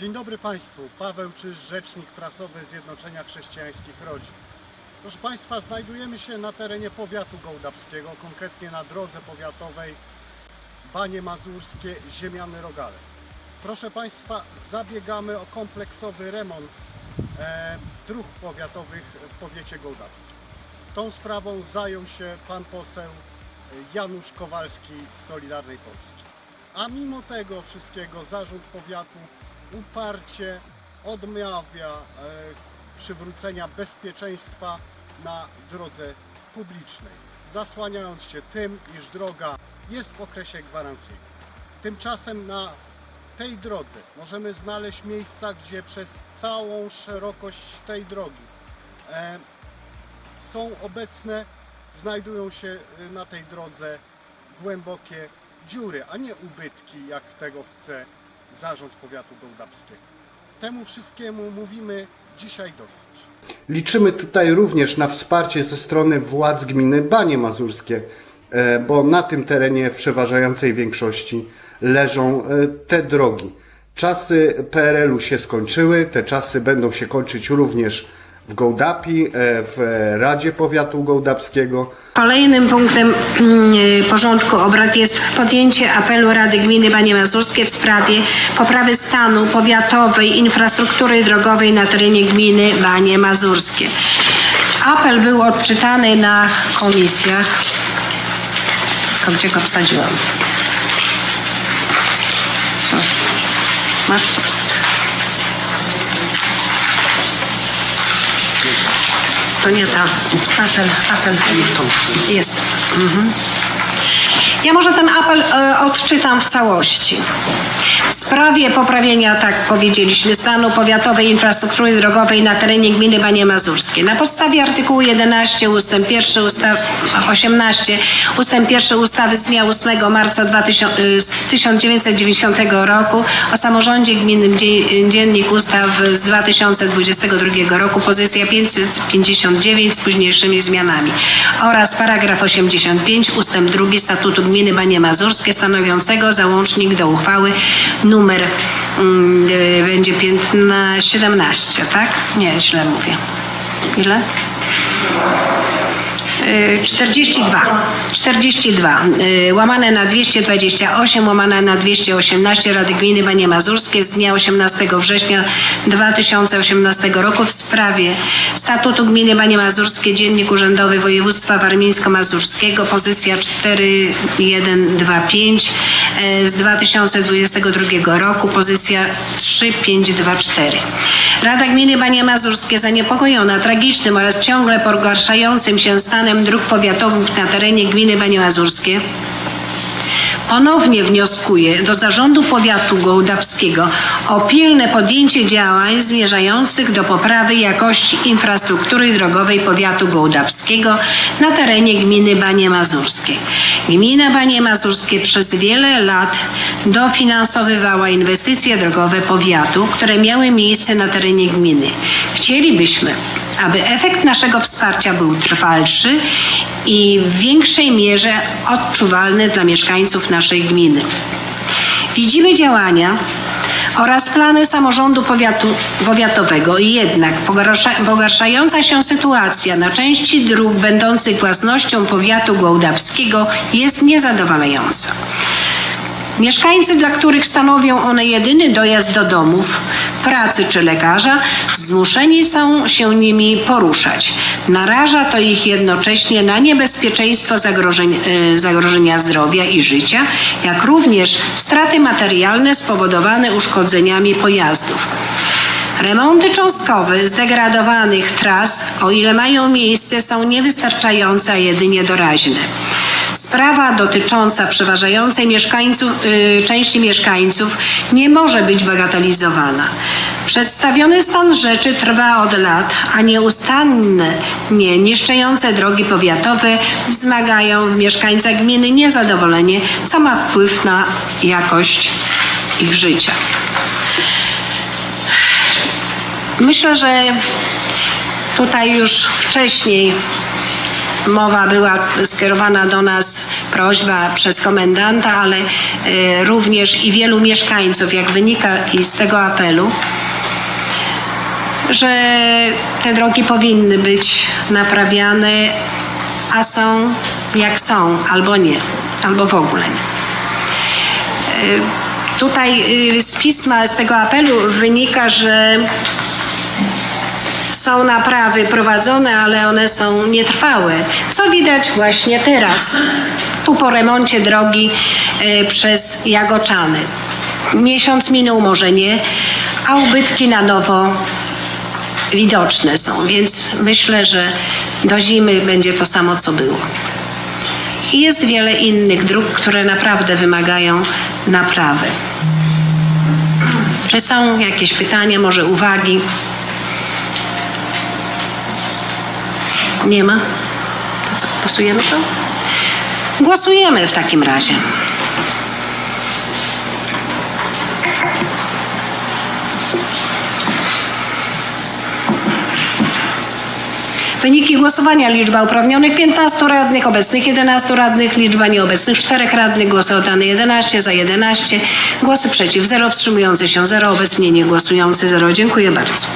Dzień dobry Państwu. Paweł Czyż, rzecznik prasowy Zjednoczenia Chrześcijańskich Rodzin. Proszę Państwa, znajdujemy się na terenie powiatu gołdapskiego, konkretnie na drodze powiatowej Banie Mazurskie, Ziemiany Rogale. Proszę Państwa, zabiegamy o kompleksowy remont e, dróg powiatowych w powiecie gołdapskim. Tą sprawą zajął się pan poseł Janusz Kowalski z Solidarnej Polski. A mimo tego wszystkiego zarząd powiatu uparcie odmawia e, przywrócenia bezpieczeństwa na drodze publicznej, zasłaniając się tym, iż droga jest w okresie gwarancyjnym. Tymczasem na tej drodze możemy znaleźć miejsca, gdzie przez całą szerokość tej drogi e, są obecne, znajdują się y, na tej drodze głębokie dziury, a nie ubytki, jak tego chce zarząd powiatu gołdapskiego. Temu wszystkiemu mówimy dzisiaj dosyć. Liczymy tutaj również na wsparcie ze strony władz gminy Banie Mazurskie, e, bo na tym terenie w przeważającej większości leżą e, te drogi. Czasy PRL-u się skończyły, te czasy będą się kończyć również w Gołdapi, e, w Radzie Powiatu Gołdapskiego. Kolejnym punktem mm, porządku obrad jest podjęcie apelu Rady Gminy Banie Mazurskie w sprawie poprawy stanu powiatowej infrastruktury drogowej na terenie gminy Banie Mazurskie. Apel był odczytany na komisjach. Tylko Gdzie go wsadziłam? Masz? To nie ta. Apel, apel. Jest. Mhm. Ja może ten apel e, odczytam w całości. W sprawie poprawienia, tak powiedzieliśmy, stanu powiatowej infrastruktury drogowej na terenie gminy Banie Mazurskie. Na podstawie artykułu 11 ustęp 1 ustaw 18 ustęp 1 ustawy z dnia 8 marca 2000, y, 1990 roku o samorządzie gminnym Dzie- Dziennik Ustaw z 2022 roku pozycja 559 z późniejszymi zmianami oraz paragraf 85 ustęp 2 statutu gminy Banie Mazurskie stanowiącego załącznik do uchwały numer mm, y, będzie 15, 17, tak? Nie, źle mówię. Ile? Y, 42. 42. y, Łamane na 228, łamane na 218 Rady Gminy Banie Mazurskie z dnia 18 września 2018 roku w sprawie Statutu Gminy Banie Mazurskie, Dziennik Urzędowy Województwa Warmińsko-Mazurskiego, pozycja 4125 y, z 2022 roku, pozycja 3524. Rada Gminy Banie Mazurskie zaniepokojona tragicznym oraz ciągle pogarszającym się stanem dróg powiatowych na terenie gminy Banie Mazurskie ponownie wnioskuje do Zarządu Powiatu Gołdapskiego o pilne podjęcie działań zmierzających do poprawy jakości infrastruktury drogowej Powiatu Gołdapskiego na terenie gminy Banie Mazurskie. Gmina Banie Mazurskie przez wiele lat dofinansowywała inwestycje drogowe powiatu, które miały miejsce na terenie gminy. Chcielibyśmy, aby efekt naszego wsparcia był trwalszy i w większej mierze odczuwalny dla mieszkańców naszej gminy. Widzimy działania oraz plany samorządu powiatu, powiatowego. Jednak pogarsza, pogarszająca się sytuacja na części dróg będących własnością powiatu gołdapskiego jest niezadowalająca. Mieszkańcy, dla których stanowią one jedyny dojazd do domów, pracy czy lekarza, zmuszeni są się nimi poruszać. Naraża to ich jednocześnie na niebezpieczeństwo zagrożeń, y, zagrożenia zdrowia i życia, jak również straty materialne spowodowane uszkodzeniami pojazdów. Remonty cząstkowe zdegradowanych tras, o ile mają miejsce, są niewystarczające, a jedynie doraźne. Sprawa dotycząca przeważającej mieszkańców, y, części mieszkańców nie może być bagatelizowana. Przedstawiony stan rzeczy trwa od lat, a nieustanne nie niszczejące drogi powiatowe wzmagają w mieszkańcach gminy niezadowolenie, co ma wpływ na jakość ich życia. Myślę, że tutaj już wcześniej mowa była skierowana do nas prośba przez komendanta, ale e, również i wielu mieszkańców, jak wynika z tego apelu, że te drogi powinny być naprawiane, a są jak są, albo nie, albo w ogóle nie. Tutaj y, z pisma, z tego apelu wynika, że są naprawy prowadzone, ale one są nietrwałe. Co widać właśnie teraz, tu po remoncie drogi y, przez Jagoczany. Miesiąc minął, może nie, a ubytki na nowo widoczne są, więc myślę, że do zimy będzie to samo, co było. I jest wiele innych dróg, które naprawdę wymagają naprawy. Czy są jakieś pytania, może uwagi? Nie ma? To co, głosujemy to? Głosujemy w takim razie. Wyniki głosowania. Liczba uprawnionych 15 radnych, obecnych 11 radnych, liczba nieobecnych 4 radnych, głosy oddane 11, za 11, głosy przeciw 0, wstrzymujący się 0, obecnie nie głosujący 0. Dziękuję bardzo.